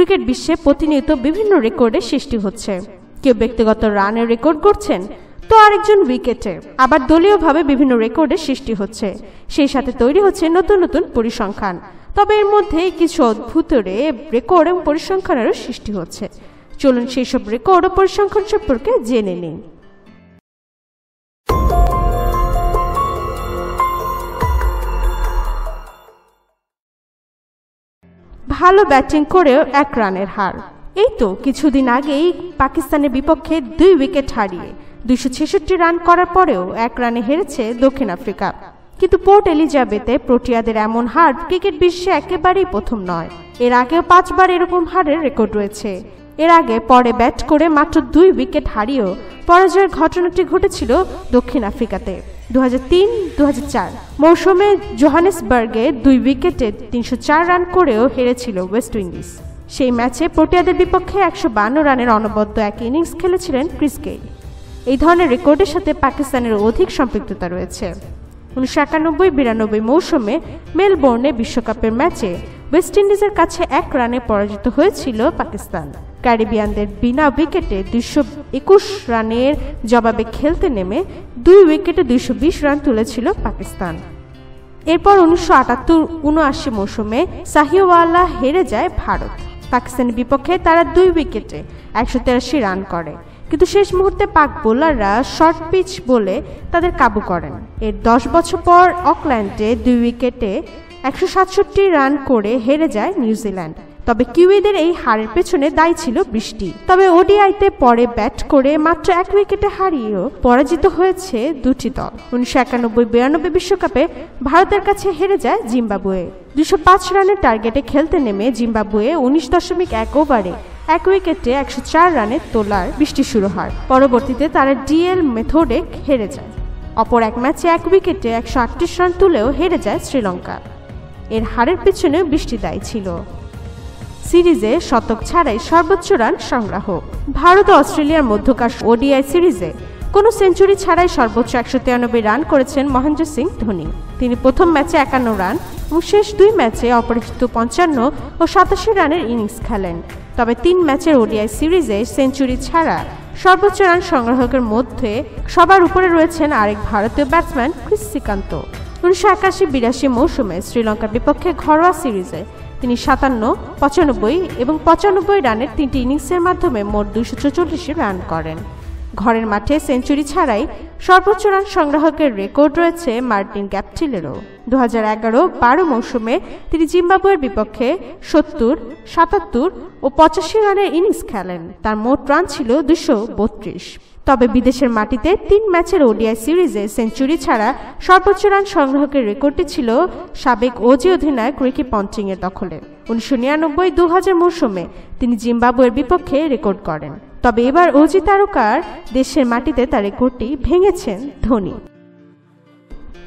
Cricket বিশ্বে প্রতিনিয়ত বিভিন্ন রেকর্ডের সৃষ্টি হচ্ছে। কেউ ব্যক্তিগত রানের রেকর্ড করছেন তো আরেকজন উইকেটে। আবার দলীয়ভাবে বিভিন্ন রেকর্ডের সৃষ্টি হচ্ছে। সেই সাথে তৈরি হচ্ছে নতুন নতুন পরিসংখ্যান। তবে এর মধ্যে কিছু অদ্ভুত রেকর্ড এবং পরিসংখ্যানেরও সৃষ্টি হচ্ছে। চলুন সেই সব রেকর্ড ও পরিসংখ্যান সম্পর্কে জেনে নিন ভালো ব্যাটিং করেও এক রানের হার। এই তো কিছুদিন আগেই পাকিস্তানের বিপক্ষে দুই উইকেট হারিয়ে দুইশো ছেষট্টি রান করার পরেও এক রানে হেরেছে দক্ষিণ আফ্রিকা। কিন্তু পোর্ট এলিজাবেথে প্রোটিয়াদের এমন হার ক্রিকেট বিশ্বে একেবারেই প্রথম নয়। এর আগেও পাঁচবার এরকম হারের রেকর্ড রয়েছে। এর আগে পরে ব্যাট করে মাত্র দুই উইকেট হারিয়েও পরাজয়ের ঘটনাটি ঘটেছিল দক্ষিণ আফ্রিকাতে। দু হাজার তিন দু মৌসুমে জোহানেসবার্গে দুই উইকেটে তিনশো রান করেও হেরেছিল ওয়েস্ট ইন্ডিজ। সেই ম্যাচে প্রোটিয়াদের বিপক্ষে একশো রানের অনবদ্য এক ইনিংস খেলেছিলেন ক্রিস গেইল। এই ধরনের রেকর্ডের সাথে পাকিস্তানের অধিক সম্পৃক্ততা রয়েছে। উনিশশো একানব্বই, বিরানব্বই মৌসুমে মেলবোর্নে বিশ্বকাপের ম্যাচে ওয়েস্ট ইন্ডিজের কাছে এক রানে পরাজিত হয়েছিল পাকিস্তান। ক্যারিবিয়ানদের বিনা উইকেটে দুইশো একুশ রানের জবাবে খেলতে নেমে দুই উইকেটে দুইশো বিশ রান তুলেছিল পাকিস্তান। এরপর উনিশশো আটাত্তর উনআশি মৌসুমে সাহিওয়ালা হেরে যায় ভারত। পাকিস্তানের বিপক্ষে তারা দুই উইকেটে একশো তেরাশি রান করে। কিন্তু শেষ মুহূর্তে পাক বোলাররা শর্ট পিচ বলে তাদের কাবু করেন। এর দশ বছর পর অকল্যান্ডে দুই উইকেটে একশো সাতষট্টি রান করে হেরে যায় নিউজিল্যান্ড। তবে কিউইদের এই হারের পেছনে দায়ী ছিল বৃষ্টি। তবে ওডিআইতে পরে ব্যাট করে মাত্র এক উইকেটে হারিয়েও পরাজিত হয়েছে দুটি দল। উনিশশো একানব্বই বিরানব্বই বিশ্বকাপে ভারতের কাছে হেরে যায় জিম্বাবুয়ে। দুশো পাঁচ রানের টার্গেটে খেলতে নেমে জিম্বাবুয়ে উনিশ দশমিক এক ওভারে এক উইকেটে একশো চার রানে তোলার বৃষ্টি শুরু হয়। পরবর্তীতে তারা ডিএল মেথডে হেরে যায়। অপর এক ম্যাচে এক উইকেটে একশো আটত্রিশ রান তুলেও হেরে যায় শ্রীলঙ্কা। এর হারের পিছনে বৃষ্টি দায়ী ছিল। সিরিজে শতক ছাড়াই সর্বোচ্চ রান সংগ্রাহ ভারত ও অস্ট্রেলিয়ার মধ্যকার ওডিআই সিরিজে কোনো সেঞ্চুরি ছাড়াই সর্বোচ্চ একশো তিরানব্বই রান করেছেন মহেন্দ্র সিং ধোনি। তিনি প্রথম ম্যাচে একান্ন রান এবং শেষ দুই ম্যাচে অপরিচিত পঞ্চান্ন ও সাতাশি রানের ইনিংস খেলেন। তবে তিন ম্যাচের ওডিআই সিরিজে সেঞ্চুরি ছাড়া সর্বোচ্চ রান সংগ্রাহকের মধ্যে সবার উপরে রয়েছেন আরেক ভারতীয় ব্যাটসম্যান ক্রিস শ্রীকান্ত। উনিশশো একাশি বিরাশি মৌসুমে শ্রীলঙ্কার বিপক্ষে ঘরোয়া সিরিজে তিনি সাতান্ন, পঁচানব্বই এবং পঁচানব্বই রানের তিনটি ইনিংসের মাধ্যমে মোট দুশো চৌচল্লিশে রান করেন। ঘরের মাঠে সেঞ্চুরি ছাড়াই সর্বোচ্চ রান সংগ্রাহকের রেকর্ড রয়েছে মার্টিন গ্যাপটিলেরও। দু হাজার এগারো বারো মৌসুমে তিনি জিম্বাবুয়ের বিপক্ষে সত্তর, সাতাত্তর ও পঁচাশি রানের ইনিংস খেলেন। তার মোট রান ছিল দুশো বত্রিশ। তবে বিদেশের মাটিতে তিন ম্যাচের ওডিআই সিরিজে সেঞ্চুরি ছাড়া সর্বোচ্চ রান সংগ্রহকের রেকর্ডটি ছিল সাবেক ওজি অধিনায়ক রিকি পন্টিং এর দখলে। উনিশশো নিরানব্বই দু হাজার মৌসুমে তিনি জিম্বাবুয়ের বিপক্ষে রেকর্ড করেন। তবে এবার ওজি তারকার দেশের মাটিতে তার রেকর্ডটি ভেঙেছেন ধোনি।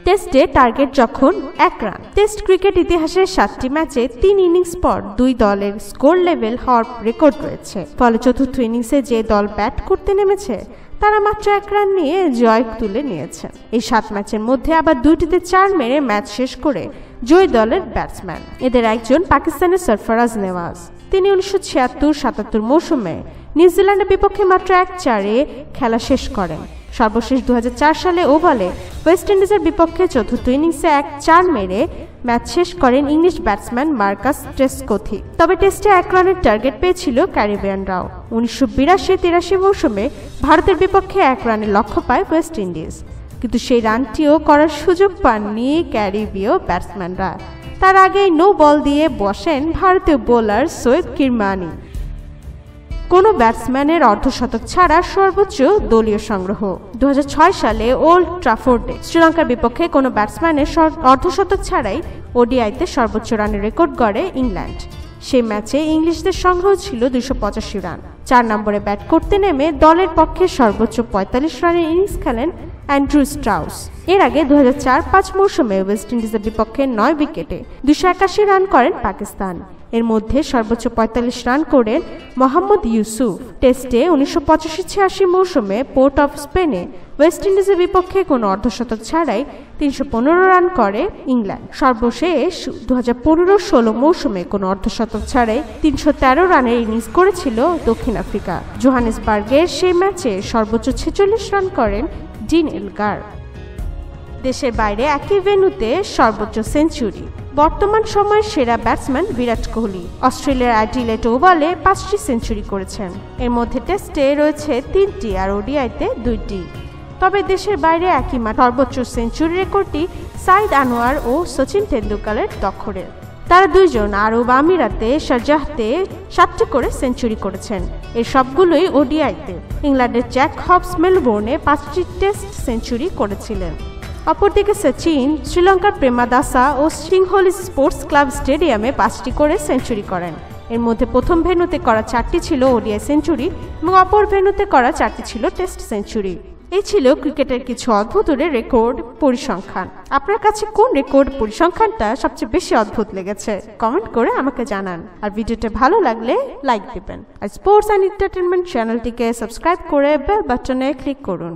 টেস্টে টার্গেট যখন এক রান। টেস্ট ক্রিকেট ইতিহাসের সাতটি ম্যাচে তিন ইনিংস পর দুই দলের স্কোর লেভেল হওয়ার রেকর্ড রয়েছে। ফলে চতুর্থ ইনিংসে যে দল ব্যাট করতে নেমেছে, তারা মাত্র এক রান নিয়ে জয় তুলে নিয়েছে। এই সাত ম্যাচের মধ্যে আবার দুইটিতে চার মেরে ম্যাচ শেষ করে জয় দলের ব্যাটসম্যান। এদের একজন পাকিস্তানের সরফরাজ নেওয়াজ। তিনি উনিশশো ছিয়াত্তর সাতাত্তর মৌসুমে নিউজিল্যান্ডের বিপক্ষে মাত্র এক চারে খেলা শেষ করেন। সর্বশেষ দু হাজার চার সালে ওভালে ওয়েস্ট ইন্ডিজের বিপক্ষে চতুর্থ ইনিংসে এক চার মেরে ম্যাচ শেষ করেন ইংলিশ ব্যাটসম্যান মার্কাস টেস্কোথি তবে টেস্টে এক রানের টার্গেট পেয়েছিল ক্যারিবিয়ানরাও উনিশশো বিরাশি তিরাশি মৌসুমে ভারতের বিপক্ষে এক রানের লক্ষ্য পায় ওয়েস্ট ইন্ডিজ। কিন্তু সেই রানটিও করার সুযোগ পাননি ক্যারিবীয় ব্যাটসম্যানরা। তার আগেই নো বল দিয়ে বসেন ভারতীয় বোলার সৈয়দ কিরমানি। কোনো ব্যাটসম্যানের অর্ধশতক ছাড়া সর্বোচ্চ দলীয় সংগ্রহ। দু হাজার ছয় সালে ওল্ড ট্রাফোর্ডে শ্রীলঙ্কার বিপক্ষে কোনো ব্যাটসম্যানের অর্ধশতক ছাড়াই ওডিআইতে সর্বোচ্চ রানের রেকর্ড গড়ে ইংল্যান্ড। সেই ম্যাচে ইংলিশদের সংগ্রহ ছিল দুশো পঁচাশি রান। চার নম্বরে ব্যাট করতে নেমে দলের পক্ষে সর্বোচ্চ পঁয়তাল্লিশ রানের ইনিংস খেলেন অ্যান্ড্রু স্ট্রাউস। এর আগে দু হাজার চার পাঁচ মৌসুমে ওয়েস্ট ইন্ডিজের বিপক্ষে নয় উইকেটে দুশো একাশি রান করেন পাকিস্তান। এর মধ্যে সর্বোচ্চ পঁয়তাল্লিশ রান করেন মোহাম্মদ ইউসুফ। টেস্টে উনিশশো পঁচাশি ছিয়াশি মৌসুমে পোর্ট অফ স্পেনে ওয়েস্ট ইন্ডিজের বিপক্ষে কোনো অর্ধশতক ছাড়াই তিনশো পনেরো রান করে ইংল্যান্ড। সর্বশেষ দু হাজার পনেরো ষোলো মৌসুমে কোনো অর্ধশতক ছাড়াই তিনশো তেরো রানের ইনিংস করেছিল দক্ষিণ আফ্রিকা। জোহানেসবার্গের সেই ম্যাচে সর্বোচ্চ ছেচল্লিশ রান করেন ডিন এলগার। দেশের বাইরে একই ভেন্যুতে সর্বোচ্চ সেঞ্চুরি। বর্তমান সময়ের সেরা ব্যাটসম্যান বিরাট কোহলি। অস্ট্রেলিয়ার অ্যাডিলেট ওভালে পাঁচটি সেঞ্চুরি করেছেন। এর মধ্যে টেস্টে রয়েছে তিনটি আর ওডিআইতে দুইটি। তবে দেশের বাইরে একই মাঠ। সর্বোচ্চ সেঞ্চুরি রেকর্ডটি সাইদ আনোয়ার ও সচিন টেন্ডুলকারের দখলে। তারা দুইজন আরব আমিরাতে শারজাহতে সাতটি করে সেঞ্চুরি করেছেন। এর সবগুলোই ওডিআইতে। ইংল্যান্ডের জ্যাক হবস মেলবোর্নে পাঁচটি টেস্ট সেঞ্চুরি করেছিলেন। অপরদিকে সচিন, শ্রীলঙ্কার প্রেমাদাসা ও সিংহলি স্পোর্টস ক্লাব স্টেডিয়ামে পাঁচটি করে সেঞ্চুরি করেন। এর মধ্যে প্রথম ভেন্যুতে করা চারটি ছিল ওডিআই সেঞ্চুরি এবং অপর ভেন্যুতে করা চারটি ছিল টেস্ট সেঞ্চুরি। এই ছিল ক্রিকেটের কিছু অদ্ভুতের রেকর্ড পরিসংখ্যান। আপনার কাছে কোন রেকর্ড পরিসংখ্যানটা সবচেয়ে বেশি অদ্ভুত লেগেছে? কমেন্ট করে আমাকে জানান। আর ভিডিওটা ভালো লাগলে লাইক দিবেন। আর স্পোর্টস অ্যান্ড এন্টারটেনমেন্ট চ্যানেলটিকে সাবস্ক্রাইব করে বেল বাটনে ক্লিক করুন।